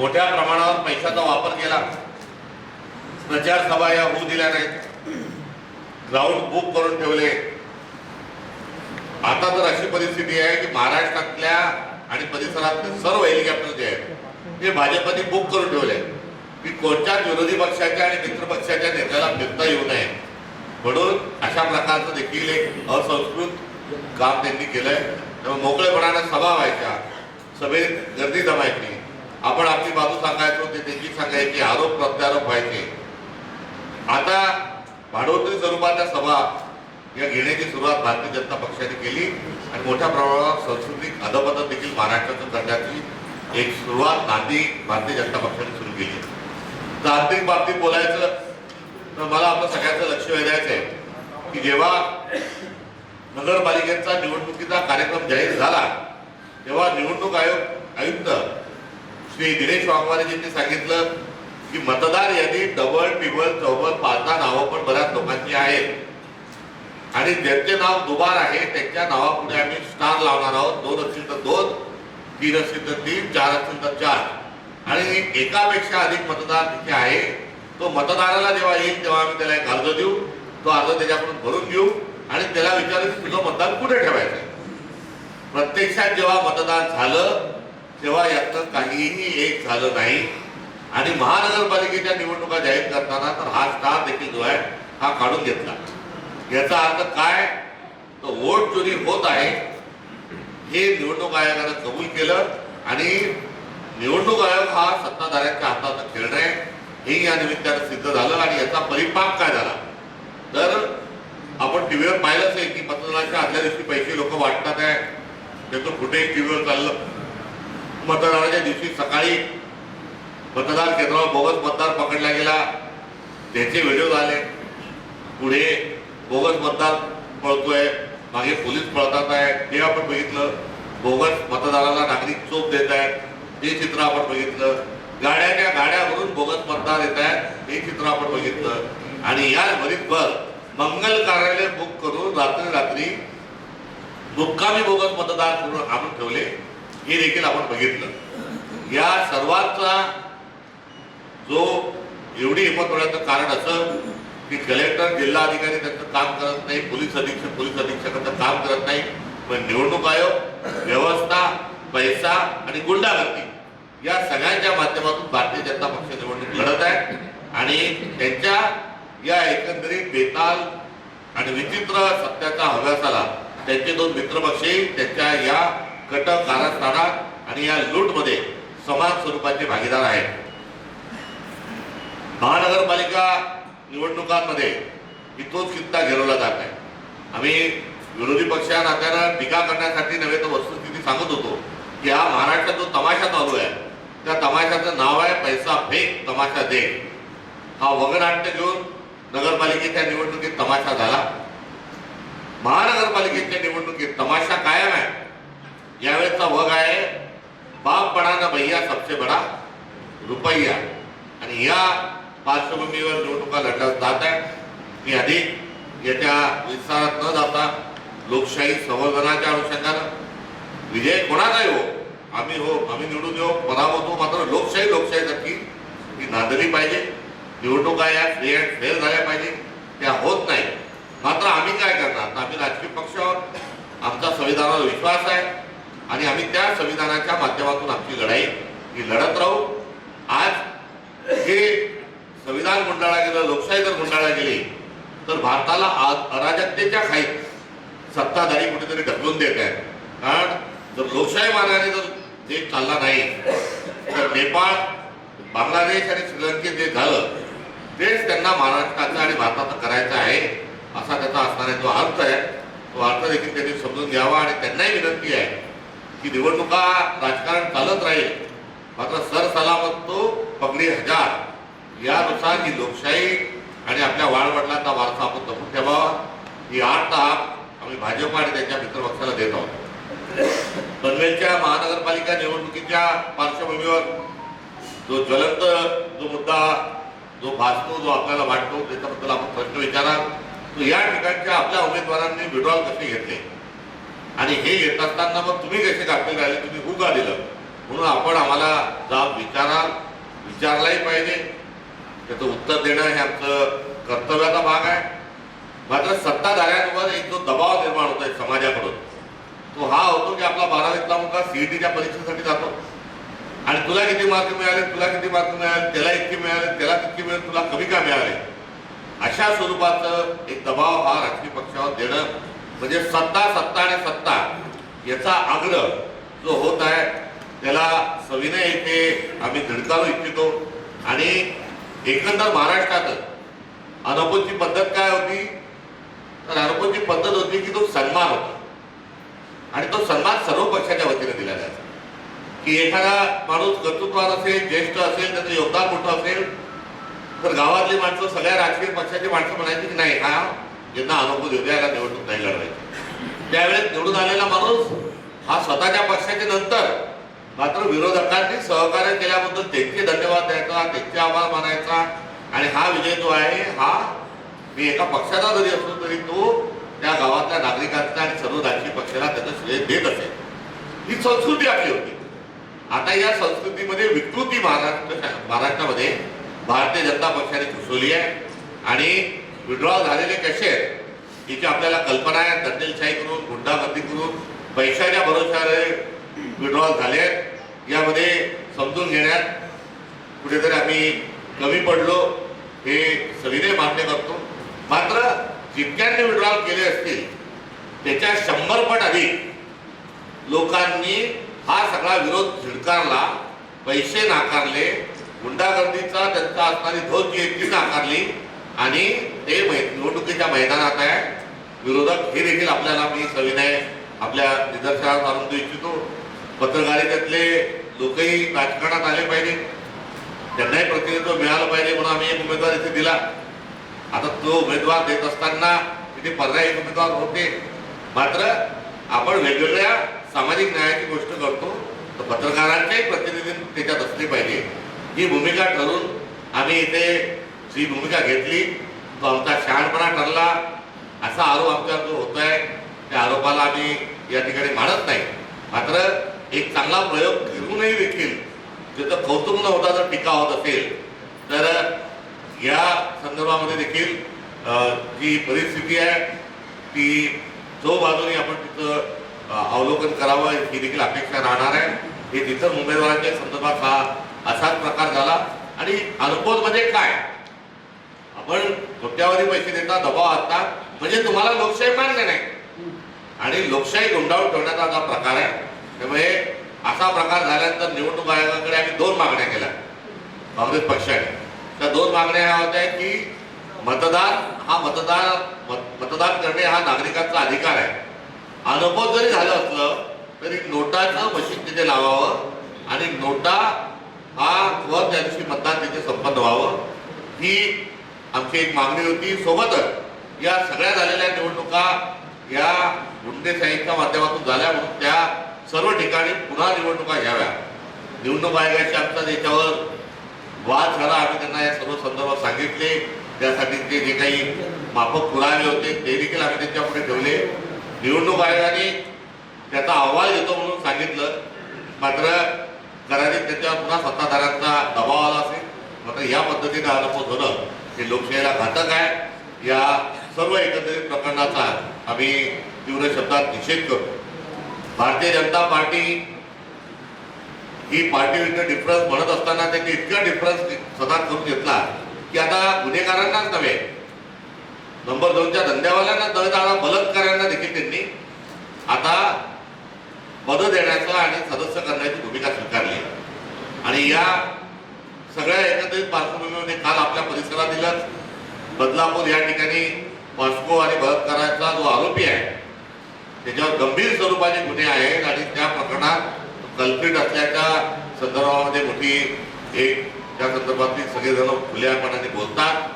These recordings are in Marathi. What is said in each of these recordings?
मोठ्या प्रमाणावर पैशाचा वापर केला. प्रचार सभा या होऊ दिल्या नाहीत. ग्राउंड बुक करून ठेवले. आता तर अशी परिस्थिती आहे की महाराष्ट्रातल्या आणि परिसरातले सर्व हेलिकॉप्टर जे आहेत ते भाजपने बुक करून ठेवले. की कोणत्याच विरोधी पक्षाच्या आणि मित्र पक्षाच्या नेत्याला फिरता येऊ नये. म्हणून अशा प्रकारचं देखील एक असंस्कृत काम त्यांनी केलंय. त्यामुळे मोकळेपणाने सभा व्हायच्या. सभेत गर्दी जमायची. आपण आपली बाजू सांगायचो ते देखील सांगायची आरोप प्रत्यारोप व्हायचे. आता भाडोत्री स्वरूपाच्या सभा या घेण्याची सुरुवात भारतीय जनता पक्षाने केली आणि मोठ्या प्रमाणावर सांस्कृतिक अधपतन देखील महाराष्ट्रातून करण्याची एक सुरुवात गांधी भारतीय जनता पक्षाने सुरू केली. तांत्रिक बाबतीत बोलायचं तर मला आपलं सगळ्यांचं लक्ष वेधायचं आहे की जेव्हा नगरपालिकेचा निवडणुकीचा कार्यक्रम जाहीर झाला तेव्हा निवडणूक आयोग आयुक्त श्री दिनेश वाघमारेजींनी सांगितलं की मतदार यादी डबल टिबल चौबल पाचदा नावं पण बऱ्याच लोकांची आहेत. आणि ज्यांचे नाव दुबार आहे त्यांच्या नावापुढे आम्ही स्टार लावणार आहोत. दोन असतील तर दोन तीन असतील तर तीन चार असतील तर चार. आणि एकापेक्षा अधिक मतदार तिथे आहे. तो मतदाराला जेव्हा येईल तेव्हा आम्ही त्याला एक अर्ज देऊ. तो अर्ज त्याच्याकडून भरून घेऊ. आणि त्याला विचारू की तुझं मतदान कुठे ठेवायचं प्रत्यक्षात जेव्हा मतदान झालं तेव्हा यातनं काहीही एक झालं नाही. आणि महानगरपालिकेच्या निवडणुका जाहीर करताना तर हा स्टार देखील जो आहे हा काढून घेतला. याचा अर्थ काय? तर वोट चोरी होत आहे. हे निवडणूक आयोगानं कबूल केलं आणि निवडणूक आयोग हा सत्ताधाऱ्यांच्या हातात खेळणे आहे हे या निमित्तानं सिद्ध झालं आणि याचा परिपाक काय झाला? तर आपण टीव्हीवर पाहिलंच आहे की मतदानाच्या आदल्या दिवशी पैसे लोक वाटतात आहे. त्याचं कुठेही टीव्हीवर चाललं मतदानाच्या दिवशी सकाळी मतदान केंद्रावर बोगस मतदार पकडला गेला. त्याचे व्हिडिओ आले पुढे बोगस मतदार पळतोय. मागे पोलीस पळतात आहे. ते आपण बघितलं. बोगस मतदाराला नागरिक चोप देत आहेत. ते चित्र आपण बघितलं. गाड्याच्या गाड्यावरून बोगस मतदार येत आहेत. हे चित्र आपण बघितलं. आणि या भरीतभर मंगल कार्यालय बुक करून रात्री रात्री मुक्कामी बोगस मतदार करून आपण ठेवले. हे देखील आपण बघितलं. या सर्वांचा जो एवढी हिंमत होण्याचं कारण असं की कलेक्टर जिल्हा अधिकारी त्यांचं काम करत नाही पोलीस अधीक्षक पोलीस अधीक्षकांचं काम करत नाही पण निवडणूक आयोग व्यवस्था पैसा आणि गुंडागर्दी या सगळ्यांच्या माध्यमातून भारतीय जनता पक्ष निवडणूक लढत आहे. आणि त्यांच्या या एकंदरीत बेताल आणि विचित्र सत्याचा हव्यासाला त्यांचे दोन मित्रपक्षही त्यांच्या या कटक कारस्थानात आणि या लूटमध्ये समान स्वरूपाचे भागीदार आहेत. महानगरपालिका निवडणुकांमध्ये ही तोच किस्सा घेरवला जात आहे. आम्ही विरोधी पक्ष नात्यानं टीका करण्यासाठी नव्हे तर वस्तुस्थिती सांगत होतो की हा महाराष्ट्रात जो तमाशा चालू आहे त्या तमाशाचं नाव आहे पैसा फेक तमाशा दे. हा वगनाट्य घेऊन नगरपालिकेच्या निवडणुकीत तमाशा झाला. महानगरपालिकेच्या निवडणुकीत तमाशा कायम आहे. यावेळेचा वग आहे बाप बडा ना भैया सबसे बडा रुपया. आणि या पार्श्वभूमीवर निवडणुका लढल्या जात आहेत. मी अधिक याच्या विस्तारात न जाता लोकशाही संवर्धनाच्या अनुषंगानं विजय कोणाचाही हो आम्ही हो आम्ही निवडून येऊ पदावतो मात्र लोकशाही लोकशाहीसारखी ही नांदली पाहिजे. निवडणुका या फ्री अँड झाल्या पाहिजे. त्या होत नाही मात्र आम्ही काय करणार? आम्ही राजकीय पक्ष आहोत आमचा संविधानावर विश्वास आहे. आणि आम्ही त्या संविधानाच्या माध्यमातून आमची लढाई ही लढत राहू. आज हे संविधान गुंडाळा गेलं लोकशाही जर गुंडाळा गेली तर भारताला आज अराजकतेच्या खाईत सत्ताधारी कुठेतरी ढकलून देत आहेत. कारण जर लोकशाही मार्गाने जर देश चालला नाही तर नेपाळ बांगलादेश आणि श्रीलंकेत जे झालं तेच त्यांना महाराष्ट्राचं आणि भारताचं करायचं आहे असा त्याचा असणारा जो अर्थ आहे तो अर्थ देखील त्यांनी समजून घ्यावा आणि त्यांनाही विनंती आहे. की निवडणुका राजकारण चालत राहील. मात्र सरसलामत तो पगडी हजार. यानुसार ही लोकशाही आणि आपल्या वाळवडिलांचा वारसा आपण जपून ठेवावा. ही आठ ताप आम्ही भाजप आणि त्यांच्या मित्रपक्षाला देत आहोत. पनवेलच्या महानगरपालिका निवडणुकीच्या पार्श्वभूमीवर जो ज्वलंत जो मुद्दा जो भासतो जो आपल्याला वाटतो त्याच्याबद्दल आपण प्रश्न विचारा तो या ठिकाणच्या आपल्या उमेदवारांनी विड्रॉल कसे घेतले? आणि हे येत असताना मग तुम्ही कसे दाखल राहिले? तुम्ही हुका दिलं. म्हणून आपण आम्हाला जाब विचारा विचारलाही पाहिजे. त्याचं उत्तर देणं हे आमचं कर्तव्याचा भाग आहे. मात्र सत्ताधाऱ्यांवर एक जो दबाव निर्माण होतोय समाजाकडून तो हा होतो की आपला बारावीतला मुलगा सीईटीच्या परीक्षेसाठी जातो. आणि तुला किती मार्क मिळाले तुला किती मार्क मिळाले त्याला इतके मिळाले त्याला तितके मिळाले तुला कमी का मिळाले? अशा स्वरूपाचं एक दबाव हा राजकीय पक्षावर देणं म्हणजे सत्ता सत्ता आणि सत्ता याचा आग्रह जो होत आहे त्याला सविनय येथे आम्ही धडकावू इच्छितो. आणि एकंदर महाराष्ट्रातच अनोपोची पद्धत काय होती? तर अनोपोची पद्धत होती की तो सन्मान होता. आणि तो सन्मान सर्व पक्षाच्या वतीने दिला जायचा. की एखादा माणूस कर्तृत्वात असेल ज्येष्ठ असेल त्याचं योगदान मोठं असेल तर गावातली माणसं सगळ्या राजकीय पक्षाची माणसं म्हणायची की नाही हा ज्यांना अनुभव देऊ द्या निवडणूक नाही लढवायची. त्यावेळेस निवडून आलेला माणूस हा स्वतःच्या पक्षाच्या नंतर मात्र विरोधकांनी सहकार्य केल्याबद्दल त्यांचे धन्यवाद द्यायचा त्यांचे आभार मानायचा. आणि हा विजय जो आहे हा मी एका पक्षाचा जरी असलो तरी तो त्या गावातल्या नागरिकांचा आणि सर्व राजकीय पक्षाला त्याचं श्रेय देत असेल ही संस्कृती आपली होती. आता या संस्कृतीमध्ये विकृती महाराष्ट्र महाराष्ट्रामध्ये भारतीय जनता पक्षाने घुसवली आहे. आणि विड्रॉल झालेले कसे आहेत? हिची आपल्याला कल्पना आहे दंडेलशाही करून गुंडागर्दी करून पैशाच्या भरोशावर विड्रॉल झाले आहेत. यामध्ये समजून घेण्यात कुठेतरी आम्ही कमी पडलो हे सविनय मान्य करतो. मात्र जितक्यांनी विड्रॉल केले असतील त्याच्या शंभर पट अधिक लोकांनी हा सगळा विरोध झिडकारला पैसे नाकारले गुंडागर्दीचा त्यांचा असणारी धोत जी आहे ती नाकारली. आणि ते मै- निवडणुकीच्या मैदानात आहे. विरोधक हे देखील आपल्याला मी सविनय आपल्या निदर्शनास आणून देऊ इच्छितो. पत्रकारितेतले लोकही राजकारणात आले पाहिजे. त्यांनाही प्रतिनिधित्व मिळालं पाहिजे म्हणून आम्ही एक उमेदवार इथे दिला. आता तो उमेदवार देत असताना तिथे पर्यायी उमेदवार होते. मात्र आपण वेगवेगळ्या सामाजिक न्यायाची गोष्ट करतो तर पत्रकारांचेही प्रतिनिधी त्याच्यात असले पाहिजे. ही भूमिका ठरून आम्ही इथे ही भूमिका घेतली तो आमचा शहाणपणा ठरला. असा आरोप आमच्यावर जो होत आहे त्या आरोपाला आम्ही या ठिकाणी मानत नाही. मात्र एक चांगला प्रयोग घेऊनही देखील तिथं कौतुक न होता जर टीका होत असेल तर या संदर्भामध्ये देखील जी परिस्थिती आहे ती जो बाजूने आपण तिथं अवलोकन करावं ही देखील अपेक्षा राहणार आहे. हे तिथं उमेदवारांच्या संदर्भात हा असाच प्रकार झाला. आणि अनुभव म्हणजे काय? आपण कोट्यावधी पैसे देता दबाव आता म्हणजे तुम्हाला लोकशाही मान्य नाही. आणि लोकशाही गुंडाळून ठेवण्याचा हा प्रकार आहे. त्यामुळे असा प्रकार झाल्यानंतर निवडणूक आयोगाकडे आम्ही दोन मागण्या केल्या. काँग्रेस पक्षाने. त्या दोन मागण्या ह्या होत्या की मतदान हा मतदार मत- मतदान करणे हा नागरिकांचा अधिकार आहे. अनुभव जरी झालं असलं तरी नोटाचं मशीन तिथे लावावं आणि नोटा हा व त्या दिवशी मतदान तिथे संपन्न व्हावं. ही आमची एक मागणी होती सोबतच या सगळ्या झालेल्या निवडणुका या गुंडेशाहीच्या माध्यमातून झाल्या म्हणून त्या सर्व ठिकाणी पुन्हा निवडणुका घ्याव्या. निवडणूक आयोगाच्या आमचा याच्यावर वाद झाला आम्ही त्यांना या सर्व संदर्भात सांगितले. त्यासाठी ते जे काही माफक पुरावे होते ते देखील आम्ही त्यांच्यापुढे ठेवले. निवडणूक आयोगाने त्याचा अहवाल येतो म्हणून सांगितलं. मात्र कदाचित त्याच्यावर पुन्हा सत्ताधाऱ्यांचा दबाव आला असेल. मात्र या पद्धतीने आरोप होणं हे लोकशाहीला घातक आहे. या सर्व एकत्रित प्रकरणाचा आम्ही तीव्र शब्दात निषेध करतो. भारतीय जनता पार्टी ही पार्टी विथ डिफरन्स म्हणत असताना त्यांनी इतका डिफरन्स सदा करून घेतला की आता गुन्हेगारांनाच नव्हे नंबर दोनच्या धंद्यावाल्यांना नव्हे तर आता देखील त्यांनी आता पद देण्याचा आणि सदस्य करण्याची भूमिका स्वीकारली आणि या सगळ्या एकत्रित पार्श्वभूमीमध्ये काल आपल्या परिसरातीलच बदलापूर या ठिकाणी मॉस्को आणि बलात्काराचा जो आरोपी आहे त्याच्यावर गंभीर स्वरूपाचे गुन्हे आहेत आणि त्या प्रकरणात कल्पित असल्याच्या संदर्भामध्ये मोठी एक त्या संदर्भातील सगळेजण खुल्यापणाने बोलतात.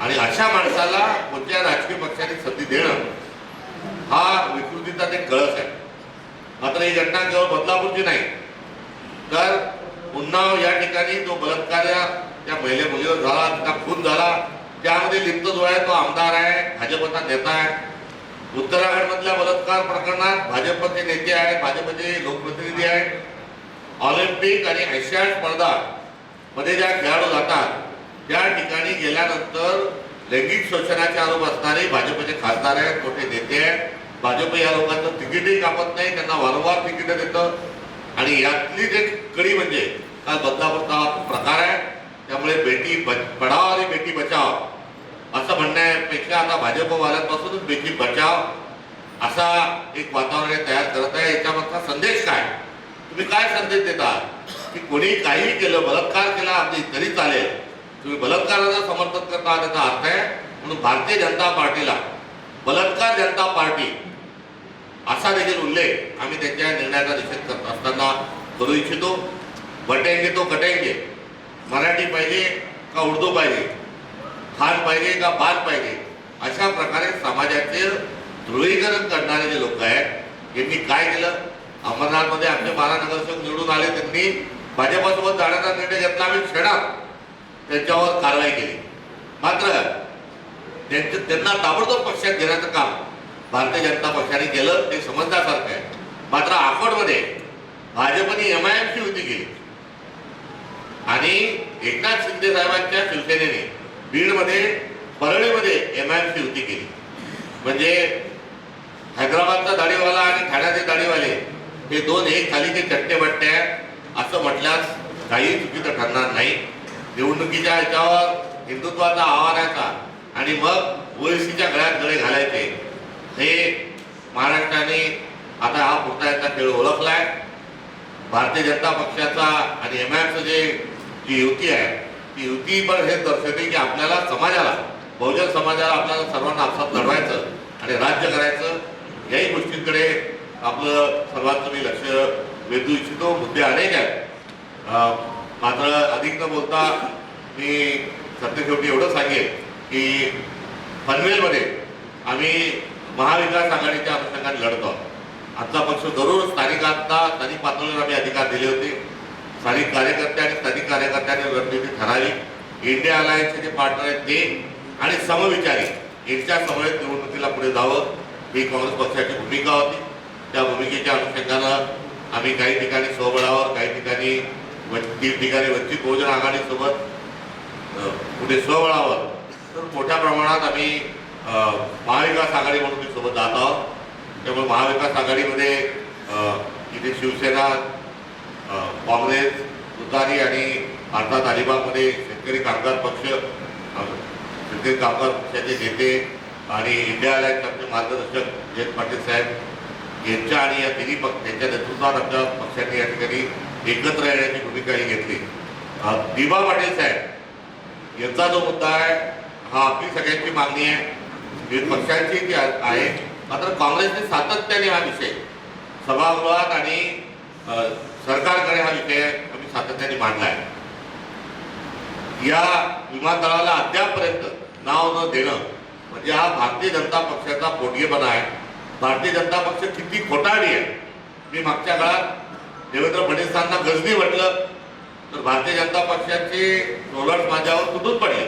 आणि अशा माणसाला कोणत्या राजकीय पक्षाने संधी देणं हा विकृतीचा एक कळस आहे. मात्र ही घटना केवळ बदलापूरची नाही तर उन्नाव या ठिकाणी जो बलात्कार या त्या महिला मुलीवर झाला तिचा खून झाला त्यामध्ये लिप्त जो आहे तो आमदार आहे भाजपचा नेता आहे. उत्तराखंडमधल्या बलात्कार प्रकरणात भाजपचे नेते आहेत भाजपचे लोकप्रतिनिधी आहेत. ऑलिम्पिक आणि आशियाड स्पर्धा मध्ये ज्या खेळाडू जातात त्या ठिकाणी गेल्यानंतर लैंगिक शोषणाचे आरोप असणारे भाजपचे खासदार आहेत मोठे नेते आहेत. भाजप या लोकांचं तिकीटही कापत नाही त्यांना वारंवार तिकीट देतं. आणि यातली जे कडी म्हणजे काल बदलापूरचा प्रकार आहे त्यामुळे बेटी बच- पढाव आणि बेटी बचाव असं म्हणण्यापेक्षा आता भाजपवाल्यांपासूनच बेटी बचाव असा एक वातावरण तयार करत आहे. याच्यामधला संदेश काय? तुम्ही काय संदेश देता? की कोणी काही केलं बलात्कार केला आपली तरी चालेल. तुम्ही बलात्काराचं समर्थन करता त्याचा अर्थ आहे म्हणून भारतीय जनता पार्टीला बलात्कार जनता पार्टी असा देखील उल्लेख आम्ही त्यांच्या निर्णयाचा निषेध करत असताना करू इच्छितो. बटेंगे तो कटेंगे. मराठी पाहिजे का उर्दू पाहिजे? खान पाहिजे का बाद पाहिजे? अशा प्रकारे समाजाचे ध्रुवीकरण करणारे जे लोक आहेत यांनी काय केलं? अहमदनाथमध्ये आमचे बारा नगरसेवक निवडून आले त्यांनी भाजपासोबत जाण्याचा निर्णय घेतला. आम्ही क्षणात त्यांच्यावर कारवाई केली. मात्र त्यांचे त्यांना ताबडतोब पक्षात घेण्याचं काम भारतीय जनता पक्षाने केलं ते समजण्यासारखं आहे. मात्र आकोडमध्ये भाजपने एम आय एमची युती केली. आणि एकनाथ शिंदे साहेबांच्या शिवसेनेने बीडमध्ये परळीमध्ये एम आय एम एमची युती केली. म्हणजे हैदराबादचा दाढीवाला आणि ठाण्याचे दाढीवाले हे दोन एक खालीचे चट्टे बट्टे आहेत असं म्हटल्यास काही चुकीचं ठरणार नाही. निवडणुकीच्या ह्याच्यावर हिंदुत्वाचा आव्हानाचा आणि मग ओएसीच्या गळ्यात गळे घालायचे. हे महाराष्ट्राने आता हा पुरता याचा खेळ ओळखलाय. भारतीय जनता पक्षाचा आणि एम आयचं जे जी युती आहे ती युती पण हे दर्शवते की आपल्याला समाजाला बहुजन समाजाला आपल्याला सर्वांना आपसात लढवायचं आणि राज्य करायचं याही गोष्टींकडे आपलं सर्वांचं मी लक्ष वेधू इच्छितो. मुद्दे अनेक आहेत. मात्र अधिक न बोलता मी सत्यशेवटी एवढं सांगेन की पनवेलमध्ये आम्ही महाविकास आघाडीच्या अनुषंगाने लढतो. आजचा आमचा पक्ष जरूर स्थानिकांना स्थानिक पातळीवर आम्ही अधिकार दिले होते. स्थानिक कार्यकर्ते आणि स्थानिक कार्यकर्त्यांनी रणनीती ठरावी. इंडिया अलायन्सचे जे पार्टनर आहेत ते आणि समविचारी यांच्या समवेत निवडणुकीला पुढे जावं. ही काँग्रेस पक्षाची भूमिका होती. त्या भूमिकेच्या अनुषंगानं आम्ही काही ठिकाणी स्वबळावर काही ठिकाणी व- तीन ठिकाणी वंचित बहुजन आघाडीसोबत अ, पुढे स्वबळावर तर मोठ्या प्रमाणात आम्ही महाविकास आघाडी म्हणून मी सोबत जात आहोत. त्यामुळे महाविकास आघाडीमध्ये इथे शिवसेना काँग्रेस तुतारी आणि अर्थात अलिबागमध्ये शेतकरी कामगार पक्ष शेतकरी कामगार पक्षाचे नेते आणि इंडिया अलायन्स आमचे मार्गदर्शक जयंत पाटील साहेब यांच्या आणि या तिन्ही पक्ष यांच्या नेतृत्वात आमच्या पक्षाने या ठिकाणी एकत्र येण्याची भूमिकाही घेतली. दिवा दिबा पाटील साहेब यांचा जो मुद्दा आहे हा आपली सगळ्यांची मागणी आहे. विविध पक्षांची ती आहे मात्र काँग्रेसने सातत्याने हा विषय सभागृहात आणि सरकारकडे हा विषय आम्ही सातत्याने मांडला आहे. या विमानतळाला अद्यापपर्यंत नाव न देणं म्हणजे हा भारतीय जनता पक्षाचा पोटगेपणा आहे. भारतीय जनता पक्ष किती खोटाडी आहे. मी मागच्या काळात देवेंद्र फडणवीसांना गजनी म्हटलं तर भारतीय जनता पक्षाचे रोलर्स माझ्यावर तुटून पडले.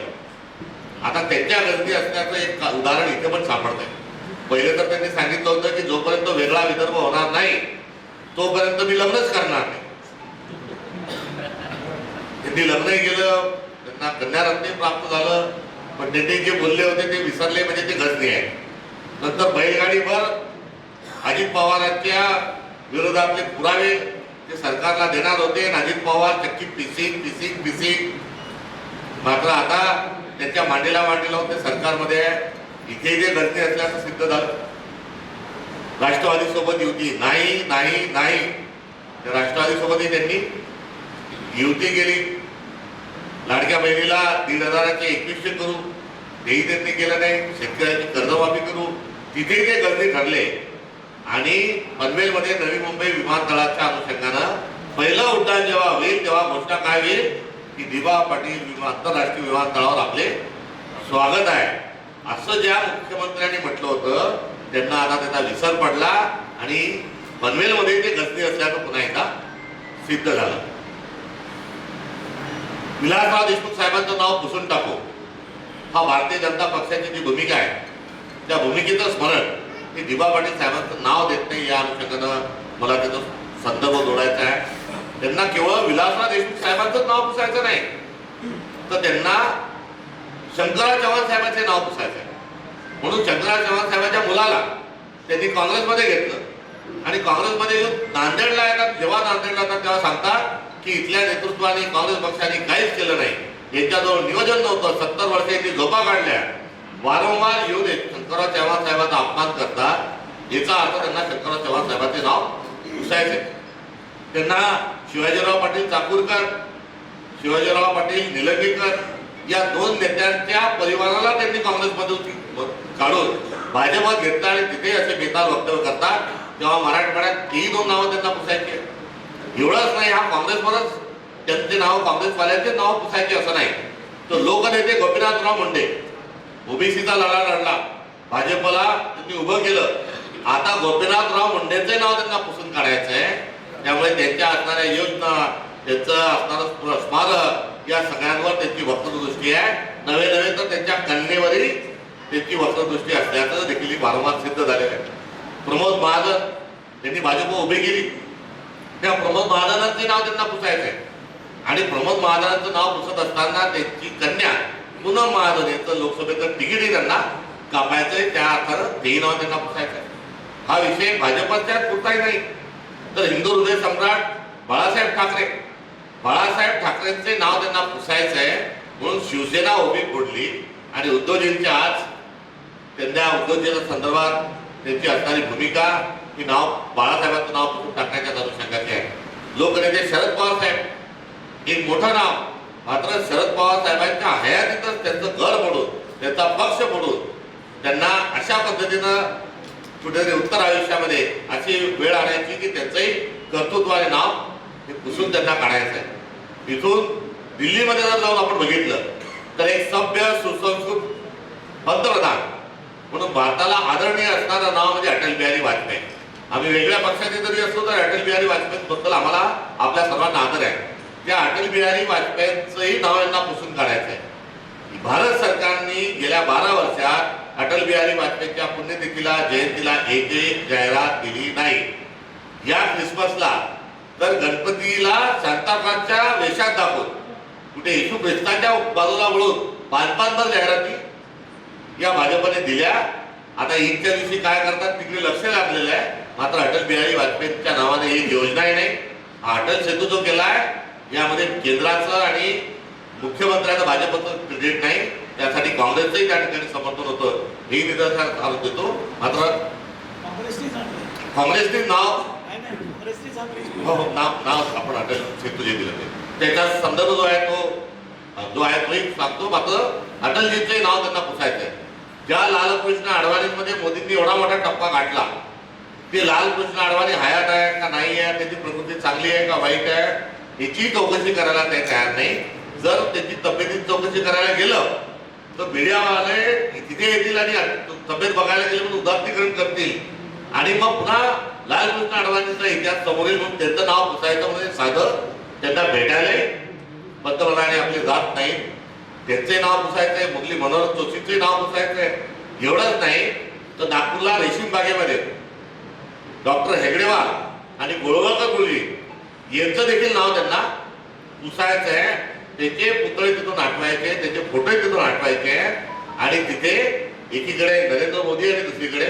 आता त्यांच्या गर्दी असण्याचं एक उदाहरण इथे पण सापडत आहे पहिले तर त्यांनी सांगितलं होतं की जोपर्यंत वेगळा विदर्भ होणार नाही तोपर्यंत मी लग्नच करणार नाही. त्यांनी लग्नही केलं त्यांना कन्यारत्न प्राप्त झालं पण त्यांनी जे बोलले होते ते विसरले म्हणजे ते गजनी आहे नंतर बैलगाडीवर अजित पवारांच्या विरोधातले पुरावे ते सरकारला देणार होते आणि अजित पवार चक्की पिसिंग पिसिंग पिसिंग मात्र आता त्यांच्या मांडीला मांडीला होते सरकारमध्ये इथे जे गलती असल्याचं सिद्ध झालं. राष्ट्रवादी सोबत युती. नाही नाही नाही. राष्ट्रवादी सोबतही त्यांनी युती केली. लाडक्या बहिणीला दीड हजाराचे एकवीसशे करू. तेही त्यांनी केलं नाही. शेतकऱ्यांची कर्जमाफी करू. तिथे ते गर्दी ठरले. आणि पनवेलमध्ये नवी मुंबई विमानतळाच्या अनुषंगानं पहिलं उड्डाण जेव्हा होईल तेव्हा घोषणा काय होईल? की दिबा पाटील विमा आंतरराष्ट्रीय विमानतळावर आपले स्वागत आहे. असं ज्या मुख्यमंत्र्यांनी म्हटलं होतं त्यांना आता त्याचा विसर पडला आणि पनवेलमध्ये ते गस्ती असल्याचं पुन्हा एकदा सिद्ध झालं. विलासराव देशमुख साहेबांचं नाव पुसून टाकू. हा भारतीय जनता पक्षाची जी भूमिका आहे त्या भूमिकेचं स्मरण हे दिबा पाटील साहेबांचं नाव देत नाही या अनुषंगानं मला त्याचा संदर्भ जोडायचा आहे. त्यांना केवळ विलासराव देशमुख साहेबांचंच नाव पुसायचं नाही. तर त्यांना शंकरराव चव्हाण साहेबांचे नाव पुसायचं आहे म्हणून शंकरराव चव्हाण साहेबांच्या मुलाला त्यांनी काँग्रेसमध्ये घेतलं. आणि काँग्रेसमध्ये नांदेडला येतात. जेव्हा नांदेडला येतात तेव्हा सांगतात की इथल्या नेतृत्वाने काँग्रेस पक्षाने काहीच केलं नाही. यांच्याजवळ नियोजन नव्हतं. सत्तर वर्षांनी झोपा काढल्या. वारंवार येऊन येत शंकरराव चव्हाण साहेबांचा अपमान करतात. याचा अर्थ त्यांना शंकरराव चव्हाण साहेबांचे नाव पुसायचे त्यांना शिवाजीराव पाटील चाकूरकर शिवाजीराव पाटील निलंगेकर या दोन नेत्यांच्या परिवाराला त्यांनी काँग्रेसमधून काढून भाजपात घेतलं आणि तिथे असे बेताल वक्तव्य करतात तेव्हा मराठवाड्यात तेही दोन नावं त्यांना पुसायचे एवढंच नाही हा काँग्रेसवरच त्यांचे नाव काँग्रेसवाल्यांचे नाव पुसायचे असं नाही. तर लोकनेते गोपीनाथराव मुंडे ओबीसीचा लढा लढला भाजपला त्यांनी उभं केलं. आता गोपीनाथराव मुंडेंचे नाव त्यांना पुसून काढायचं आहे त्यामुळे त्यांच्या असणाऱ्या योजना त्यांचं असणारं स्मारक या सगळ्यांवर त्यांची वक्तदृष्टी आहे. नवे नवे तर त्यांच्या कन्येवरही त्यांची वक्तदृष्टी असल्याचं देखील वारंवार सिद्ध झालेलं आहे. प्रमोद महाजन त्यांनी भाजप उभी केली. त्या प्रमोद महाजनांचे नाव त्यांना पुसायचं आहे. आणि प्रमोद महाजनांचं नाव पुसत असताना त्यांची कन्या पूनम महाजन यांचं लोकसभेचं तिकीटही त्यांना कापायचंय त्या अर्थानं तेही नाव त्यांना पुसायचं आहे. हा विषय भाजपच्या पुरताही नाही. तर हिंदू हृदय सम्राट बाळासाहेब ठाकरे. बाळासाहेब ठाकरेंचे नाव त्यांना पुसायचं आहे म्हणून शिवसेना उभी फोडली आणि उद्धवजींच्या आज त्यांच्या उद्धवजीच्या संदर्भात त्यांची असणारी भूमिका ही नाव बाळासाहेबांचं नाव पुसून टाकण्याच्या अनुषंगाचे आहे. लोकनेते शरद पवार साहेब. एक मोठं नाव. मात्र शरद पवार साहेबांच्या हयातीतच त्यांचं घर मोडून त्यांचा पक्ष पडून त्यांना अशा पद्धतीनं कुठेतरी उत्तर आयुष्यामध्ये अशी वेळ आणायची की त्यांचंही कर्तृत्व आणि नाव हे पुसून त्यांना काढायचं आहे. इथून दिल्लीमध्ये जर जाऊन आपण बघितलं तर एक सभ्य सुसंस्कृत पंतप्रधान म्हणून भारताला आदरणीय असणारं नाव म्हणजे अटल बिहारी वाजपेयी. आम्ही वेगळ्या पक्षाचे जरी असलो तर अटल बिहारी वाजपेयी बद्दल आम्हाला आपल्या सर्वांना आदर आहे. त्या अटल बिहारी वाजपेयींचंही नाव यांना पुसून काढायचं आहे. भारत सरकारने गेल्या बारा वर्षात अटल बिहारी वाजपेयीच्या पुण्यतिथीला जयंतीला एकही जाहिरात दिली नाही. या क्रिसमसला तर गणपतीला सांताक्लॉजच्या वेशात दाखवून कुठे येशू ख्रिस्ताच्या बाजूला वळून पाच जाहिराती या भाजपने दिल्या. आता ईदच्या दिवशी काय करतात तिकडे लक्ष लागलेलं आहे. मात्र अटल बिहारी वाजपेयींच्या नावाने एक योजनाही नाही. हा अटल सेतू जो केलाय यामध्ये केंद्राचं आणि मुख्यमंत्र्यांचं भाजपचं क्रेडिट नाही. त्यासाठी काँग्रेसचंही त्या ठिकाणी समर्थन होतं. हे निदर्शनास आणून देतो मात्र. काँग्रेसने नाव. हो हो नाव नाव आपण अटल जे दिलं ते. त्याचा संदर्भ जो आहे तो जो आहे तोही सांगतो. मात्र अटलजींचंही नाव त्यांना पुसायचं आहे ज्या लालकृष्ण अडवाणींमध्ये मोदींनी एवढा मोठा टप्पा गाठला ते लालकृष्ण अडवाणी हयात आहे का नाही आहे? त्याची प्रकृती चांगली आहे का वाईट आहे? याची चौकशी करायला ते तयार नाही. जर त्याची तब्येतीची चौकशी करायला गेलं तर मीडियावाले तिथे येतील आणि तब्येत बघायला गेले म्हणून उदात्तीकरण करतील. आणि मग पुन्हा लालकृष्ण अडवाणीचा इतिहास समोर येईल म्हणून त्यांचं नाव पुसायचं म्हणजे साधं त्यांना भेटायला पंतप्रधानाने आपले जात नाही. त्यांचे नाव पुसायचंय मुरली मनोहर जोशीचे नाव पुसायचंय. एवढंच नाही तर नागपूरला रेशीम बागेमध्ये डॉक्टर हेगडेवाल आणि गोळवळकर गुरुजी यांचं देखील नाव त्यांना पुसायचं आहे त्याचे पुतळे तिथून आठवायचे त्याचे फोटो तिथून आठवायचे आणि तिथे एकीकडे नरेंद्र मोदी आणि दुसरीकडे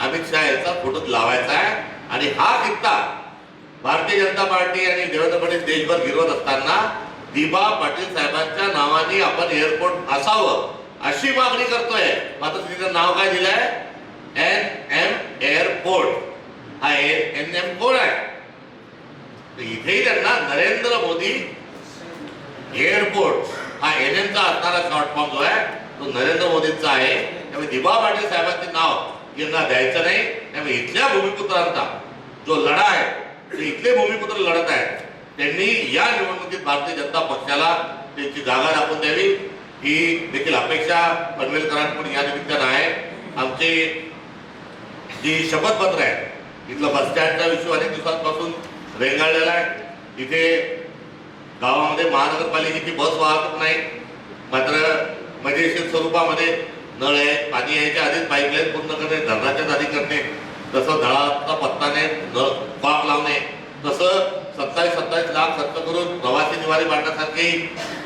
अमित शहा यांचा फोटो लावायचा आहे. आणि हा किस्सा भारतीय जनता पार्टी आणि देवेंद्र फडणवीस देशभर गिरवत असताना दिबा पाटील साहेबांच्या नावाने आपण एअरपोर्ट असावं अशी मागणी करतोय. मात्र तिचं नाव काय दिलंय? एन एम एअरपोर्ट हा एन एम कोण आहे? इथेही त्यांना नरेंद्र मोदी एअरपोर्ट. हा एन एमचा असणारा शॉर्ट फॉर्म जो आहे तो नरेंद्र मोदींचा आहे. त्यामुळे दिबा पाटील साहेबांचे नाव यांना द्यायचं नाही. त्यामुळे इथल्या भूमिपुत्रांचा जो लढा आहे ते इथले भूमिपुत्र लढत आहेत त्यांनी या निवडणुकीत भारतीय जनता पक्षाला त्यांची जागा दाखवून द्यावी. ही देखील अपेक्षा पनवेलकरांकडून या निमित्तानं आहे. आमचे जी शपथपत्र आहे इथलं बस स्टँडचा विषय अनेक दिवसांपासून रेंगाळलेला आहे. इथे गावामध्ये महानगरपालिकेची बस वाहतूक नाही. मात्र मजेशीर स्वरूपामध्ये नळ आहे पाणी यायच्या आधीच पाईपलाईन पूर्ण करणे धरणाच्या आधी करणे तसं नळाचा पत्ता नाही नळ पाक लावणे तसं सत्तावीस सत्तावीस लाख खर्च करून प्रवासी निवारी बांधण्यासारखे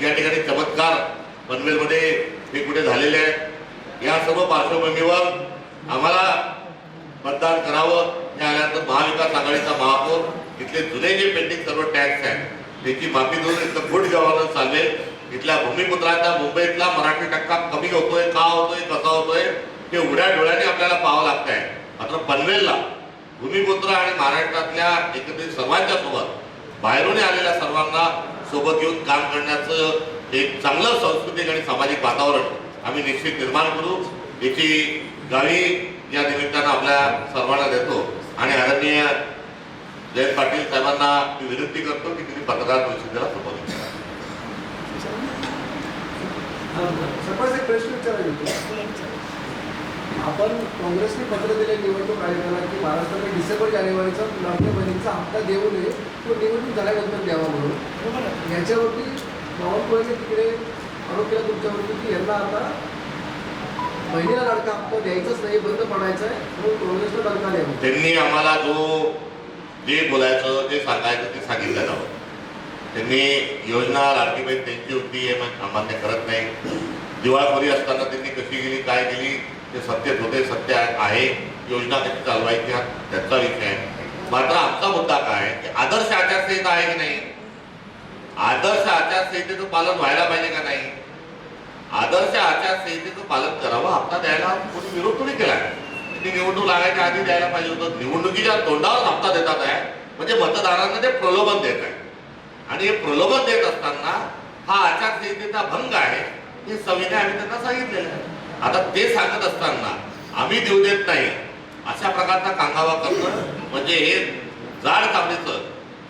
या ठिकाणी चमत्कार पनवेलमध्ये हे कुठे झालेले आहेत या सर्व पार्श्वभूमीवर आम्हाला मतदान करावं. हे आल्यानंतर महाविकास आघाडीचा महापौर इथले जुने जे पेंडिंग सर्व टॅक्स आहेत त्याची माफी देऊन इथं गुड गव्हर्नन्स चालले. इथल्या भूमिपुत्राचा मुंबईतला मराठी टक्का कमी होतोय का होतोय कसा होतोय हे उघड्या डोळ्याने आपल्याला पाहावं लागत आहे मात्र पनवेलला भूमिपुत्र आणि महाराष्ट्रातल्या एकत्रित सर्वांच्या सोबत बाहेरून आलेल्या सर्वांना सोबत घेऊन काम करण्याचं एक चांगलं सांस्कृतिक आणि सामाजिक वातावरण आम्ही निश्चित निर्माण करू. याची गावी या निमित्तानं आपल्या सर्वांना देतो. आणि आदरणीय जयंत पाटील साहेबांना मी विनंती करतो की तुम्ही पत्रकार परिषदेला संबोधित करा. एक प्रश्न आपण काँग्रेसने पत्र दिले निवडणूक आयोगाला की महाराष्ट्राने डिसेंबर जानेवारीचा लाडक्या बहिणीचा हप्ता देऊ नये तो निवडणूक झाल्यानंतर द्यावा म्हणून. याच्यावरती बावनकुळेने तिकडे आरोप केला तुमच्यावरती की यांना आता बहिणीला लाडका हप्ता द्यायचाच नाही बंद पडायचा आहे म्हणून काँग्रेसला दणका द्यावा त्यांनी आम्हाला जो जे बोलायचं ते सांगायचं ते सांगितलं जावं. त्यांनी योजना लाडकीबाई त्यांची होती हे सामान्य करत नाही. दिवाळखोरी असताना त्यांनी कशी गेली काय केली ते सत्यच होते सत्य आहे. योजना कशी चालवायची हा त्याचा विषय आहे. मात्र आमचा मुद्दा काय की आदर्श आचारसंहिता आहे की नाही? आदर्श आचारसंहितेचं पालन व्हायला पाहिजे का नाही? आदर्श आचारसंहितेचं पालन करावं हप्ता द्यायला कोणी विरोध कोणी केला ती निवडणूक लागायच्या आधी द्यायला पाहिजे होतं. निवडणुकीच्या तोंडावर हप्ता देतात आहे. म्हणजे मतदारांना ते प्रलोभन देत आहे. आणि हे प्रलोभन देत असताना हा आचारसंहितेचा भंग आहे. हे संविधान आम्ही त्यांना सांगितलेलं आहे. आता ते सांगत असताना आम्ही देऊ देत नाही. अशा प्रकारचा कांगावा करणं म्हणजे हे जाड कामणीचं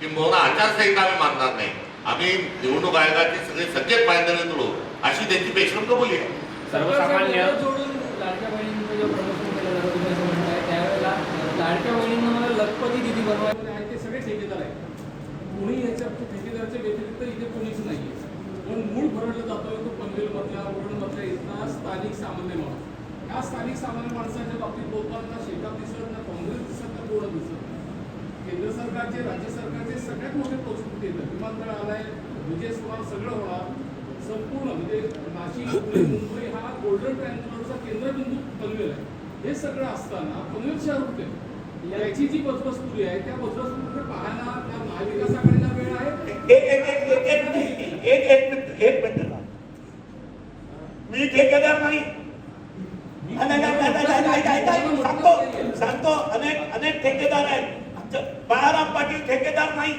किंबहुना आचारसंहिता आम्ही मानणार नाही. आम्ही निवडणूक आयोगाचे सगळे सगळे पायदळी तोडू. अशी त्यांची पेशकन कबुली आहे. सर्वसामान्य जोडून लाडक्या बहिणींचं जे प्रमोशन केलं जातं तुम्ही असं म्हणताय त्यावेळेला लाडक्या बहिणींना मला लखपती दिदी बनवायला आहे ते सगळे ठेकेदार आहेत. कोणी याच्या ठेकेदारच्या व्यतिरिक्त इथे कोणीच नाही पण मूळ भरडलं जातोय तो पनवेलमधल्या उरणमधल्या इथला स्थानिक सामान्य माणूस. ह्या स्थानिक सामान्य माणसाच्या बाबतीत बोलताना शेतात दिसत ना काँग्रेस दिसत ना कोण दिसत केंद्र सरकारचे राज्य सरकारचे सगळ्यात मोठे प्रस्तुत येतात विमानतळ आलाय विजय होणार सगळं होणार. संपूर्ण म्हणजे नाशिक पुणे मुंबई हा गोल्डन ट्रायंगलचा केंद्रबिंदू पनवेल आहे. हे सगळं असताना पनवेल शहर होते याची जी बजबजपुरी आहे त्या बजबजपुरीकडे पाहायला त्या महाविकास आघाडीला वेळ आहे? एक एक एक एक एक मिनिट एक एक मिनिट एक मिनिट मी ठेकेदार नाही. सांगतो सांगतो अनेक अनेक ठेकेदार आहेत. बाळाराम पाटील ठेकेदार नाही.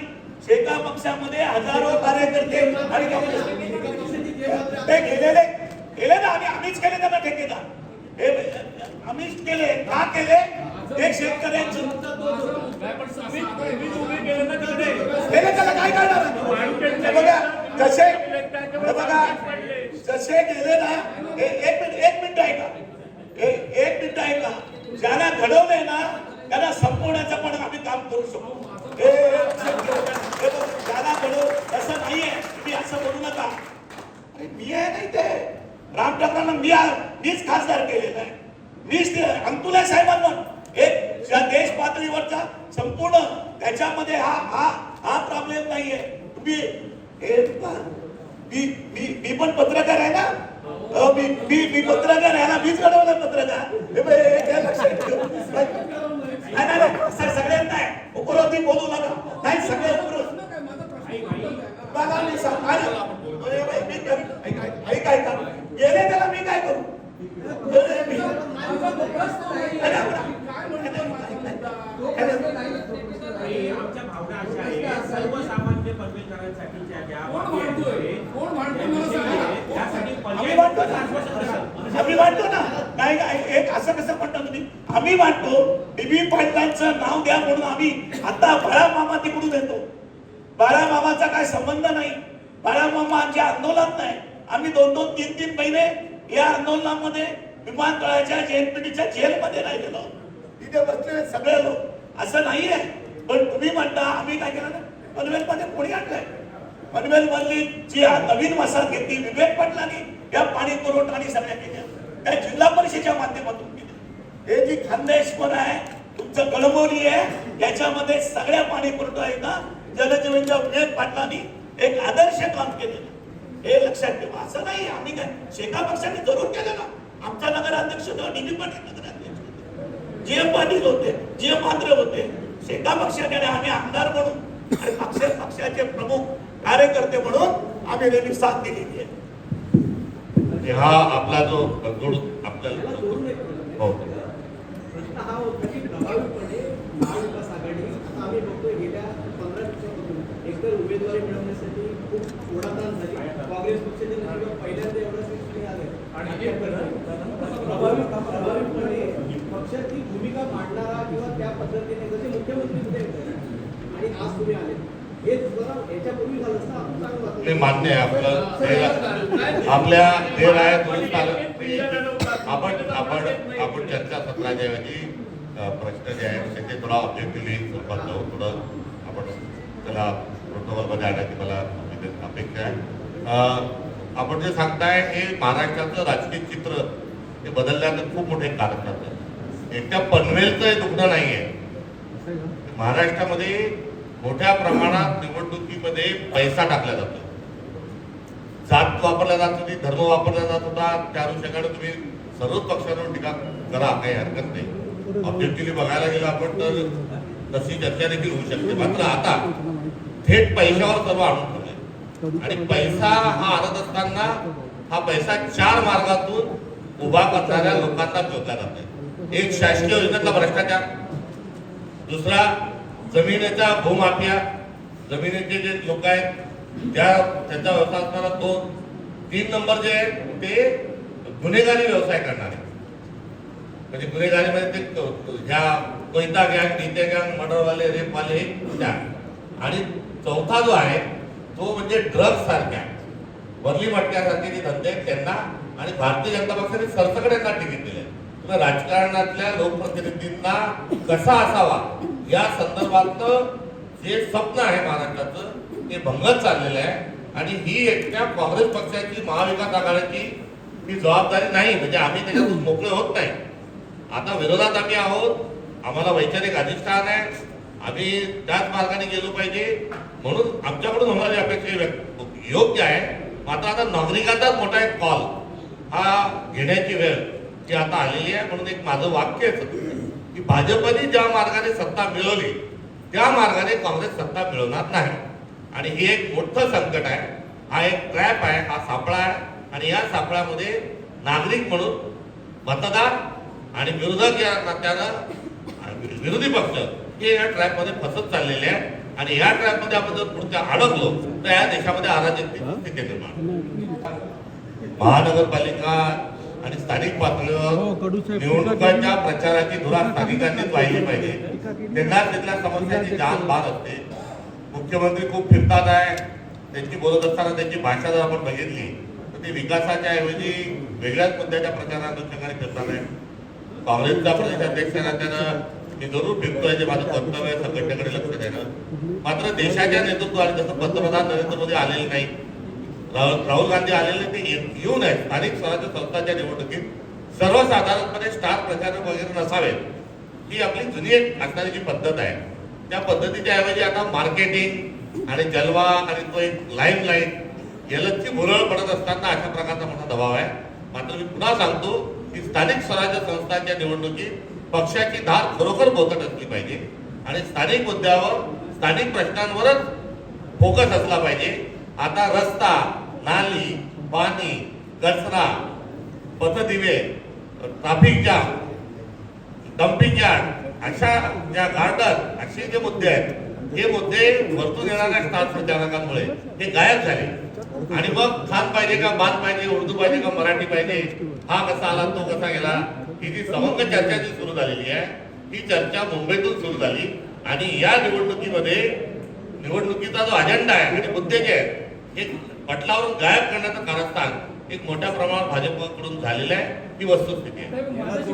शेका पक्षामध्ये हजारो कार्यकर्ते ते गेलेले गेले ना आम्ही आम्हीच केले त्यांना ठेकेदार. हे आम्हीच केले का केले? ते शेतकऱ्यांचं गेले त्याला काय करणार हे बघा जसे बघा जसे गेले ना हे एक मिनिट एक मिनिट ऐका. एक मिनिट ऐका. ज्याला घडवलंय ना त्याला संपवण्याचं पण आम्ही काम करू शकतो. ज्याला घडव तसं नाहीये. तुम्ही असं बोलू नका. अरे मी आहे नाही ते राम ठाकरेंना मी मीच खासदार केलेला आहे. मीच ते अंतुले साहेबांवर. एक ज्या देश पातळीवरचा संपूर्ण त्याच्यामध्ये हा हा हा प्रॉब्लेम नाहीये. तुम्ही मी मी मी पण पत्रकार आहे ना? मी मी मी पत्रकार आहे ना? मीच घडवलं पत्रकार. लक्षात ठेव. नाही नाही सगळ्यांना आहे. उपरोधी बोलू नका. नाही सगळे उपरोध. बघा मी सांग. काय ऐक ऐका गेले त्याला मी काय करू? मी. आमच्या भावना अशा सर्वसामान्य ज्या कोण त्यासाठी आम्ही पर्याय वाटतो ना. आम्ही वाटतो ना. नाही नाही, एक असं कसं म्हणता तुम्ही? आम्ही वाटतो बीबी पाटलांचं नाव द्या म्हणून आम्ही आता बाळा मामा तिकडून येतो. बाळा मामाचा काय संबंध नाही. बाळा मामा आमच्या आंदोलनात नाही. आम्ही दोन दोन तीन तीन महिने या आंदोलनामध्ये विमानतळाच्या जेएनपीटीच्या जेलमध्ये राहिलेलो तिथे बसलेले सगळे लोक. असं नाहीये. पण तुम्ही म्हणता आम्ही काय केलं पनवेलमध्ये कोणी आणलंय? पनवेल मधली जी नवीन वसाहत घेतली विवेक पाटलांनी या पाणी पुरवठा आणि सगळ्या केल्या. त्या जिल्हा परिषदेच्या माध्यमातून केल्या. हे जी खानदेशवर आहे तुमचं कळमोली आहे याच्यामध्ये सगळ्या पाणी पुरवठा ना? जलजीवनच्या विवेक पाटलांनी एक आदर्श काम केलेलं. हे लक्षात ठेवा. असं नाही आम्ही काय शेका पक्षाने जरूर केलं ना? आमच्या नगराध्यक्ष होता नितीन पाटील नगराध्यक्ष. जी एम पाटील होते जी एम मात्र होते शेका पक्षाने आम्ही आमदार म्हणून आणि पक्ष पक्षाचे प्रमुख कार्यकर्ते म्हणून आम्ही त्यांनी साथ दिलेली आहे. म्हणजे हा आपला जो जोड आपल्याला हो. हा होता की प्रभावीपणे महाविकास आघाडी आता आम्ही बघतोय गेल्या पंधरा दिवसापासून एकतर उमेदवारी मिळवण्यासाठी खूप ओढाताण झाली. काँग्रेस पक्षाचे नेते पहिल्यांदा एवढं सीट आले आणि प्रभावी प्रभावीपणे पक्षाची भूमिका मांडणारा किंवा त्या पद्धतीने जसे मुख्यमंत्री होते आणि आज तुम्ही आले. हे जरा याच्यापूर्वी झालं असतं आपण चांगलं वाटलं. ते मान्य आहे आपलं. आपल्या हे राय आपण आपण आपण चर्चा सत्राच्या ऐवजी प्रश्न जे आहेत त्याचे थोडा ऑब्जेक्टिव्हली स्वरूपात जाऊ थोडं आपण त्याला प्रोटोकॉलमध्ये आणण्याची मला अपेक्षा आहे. आपण जे सांगताय हे महाराष्ट्राचं राजकीय चित्र हे बदलण्याचं खूप मोठे कारण ठरतं एकट्या पनवेलचं हे दुखणं नाही आहे महाराष्ट्रामध्ये मोठ्या प्रमाणात निवडणुकीमध्ये पैसा टाकला जातो. जात वापरला जात होती धर्म वापरला जात होता. त्या अनुषंगाने तुम्ही सर्वच पक्षांवर टीका करा काही हरकत नाही. ऑब्जेक्टिव्हली बघायला गेलं आपण तर तशी चर्चा देखील होऊ शकते. मात्र आता थेट पैशावर सर्व आणून ठेवलंय. आणि पैसा हा आणत असताना हा पैसा चार मार्गातून उभा करणाऱ्या लोकांना शोधला जातोय. एक शासकीय योजनेतला भ्रष्टाचार. दुसरा जमिनीचा भूमाफिया. जमिनीचे जे लोक आहेत त्या त्यांचा व्यवसाय असणारा तो. तीन नंबर जे आहे ते गुन्हेगारी व्यवसाय करणारे. म्हणजे गुन्हेगारीमध्ये ते ह्या कोयता गँग टीते गँग मर्डरवाले रेपवाले त्या. आणि चौथा जो आहे तो म्हणजे ड्रग्ज सारख्या. वरली मटक्यासारखे जे धंदे आहेत त्यांना आणि भारतीय जनता पक्षाने सरसकट यांना तिकीट दिले किंवा राजकारणातल्या लोकप्रतिनिधींना कसा असावा? या संदर्भात जे स्वप्न आहे महाराष्ट्राचं ते भंगत चाललेलं आहे. आणि ही एकट्या काँग्रेस पक्षाची महाविकास आघाडीची ही जबाबदारी नाही. म्हणजे आम्ही त्याच्यातून मोकळे होत नाही. आता विरोधात आम्ही आहोत. आम्हाला वैचारिक अधिष्ठान आहे. आम्ही त्याच मार्गाने गेलो पाहिजे. म्हणून आमच्याकडून होणारी अपेक्षा योग्य आहे. मात्र आता नागरिकांचाच मोठा एक कॉल हा घेण्याची वेळ. जी आता आलेली आहे म्हणून एक माझं वाक्य आहे की भाजपने ज्या मार्गाने सत्ता मिळवली त्या मार्गाने काँग्रेस सत्ता मिळवणार नाही. आणि हे एक मोठं संकट आहे. हा एक ट्रॅप आहे हा सापळा आहे. आणि या सापळ्यामध्ये नागरिक म्हणून मतदार आणि विरोधक या नात्यानं विरोधी पक्ष हे या ट्रॅपमध्ये फसत चाललेले आहे आणि या ट्रॅपमध्ये आपण जर पुढच्या अडकलो तर या देशामध्ये अराजकतेची स्थिती निर्माण महानगरपालिका आणि स्थानिक पातळीवर निवडणुकांच्या प्रचाराची धुरा स्थानिकांनीच वाहिली पाहिजे. त्यांना तिथल्या समस्यांची जाण भाग असते. मुख्यमंत्री खूप फिरतात आहे. त्यांची बोलत असताना त्यांची भाषा जर आपण बघितली तर ती विकासाच्या ऐवजी वेगळ्याच मुद्द्याच्या प्रचारानुषंगाने फिरतात आहे. काँग्रेसचा प्रदेश अध्यक्ष नात्यानं मी जरूर फिरतोय जे माझं कर्तव्य आहे संघटनेकडे लक्ष देणं. मात्र देशाच्या नेतृत्वाने जसं पंतप्रधान नरेंद्र मोदी आलेले नाही राहुल राहुल गांधी आलेले ते ये- येऊन आहेत. स्थानिक स्वराज्य संस्थांच्या निवडणुकीत सर्वसाधारणपणे स्टार प्रचारक वगैरे नसावेत. ही आपली जुनी एक असणारी जी पद्धत आहे. त्या पद्धतीच्या ऐवजी आता मार्केटिंग आणि जलवा आणि तो एक लाईन लाइट यालाची भुरळ पडत असताना अशा प्रकारचा मोठा दबाव आहे. मात्र मी पुन्हा सांगतो की स्थानिक स्वराज्य संस्थांच्या निवडणुकीत पक्षाची धार खरोखर बोकट असली पाहिजे आणि स्थानिक मुद्द्यावर स्थानिक प्रश्नांवरच फोकस असला पाहिजे. आता रस्ता नाली पाणी कचरा पथदिवे ट्राफिक जाम डम्पिंग यार्ड अशा ज्या गार्डन असे जे मुद्दे आहेत हे मुद्दे वरतून येणाऱ्या स्टार संचालकांमुळे हे गायब झाले. आणि मग खान पाहिजे का बात पाहिजे उर्दू पाहिजे का मराठी पाहिजे हा कसा आला तो कसा गेला ही जी समंग चर्चा जी सुरू झालेली आहे ही चर्चा मुंबईतून सुरू झाली. आणि या निवडणुकीमध्ये निवडणुकीचा जो अजेंडा आहे आणि मुद्दे जे आहेत हे पटलावरून गायब करण्याचं कारस्थान एक मोठ्या प्रमाणात भाजपकडून झालेलं आहे ही वस्तुस्थिती आहे.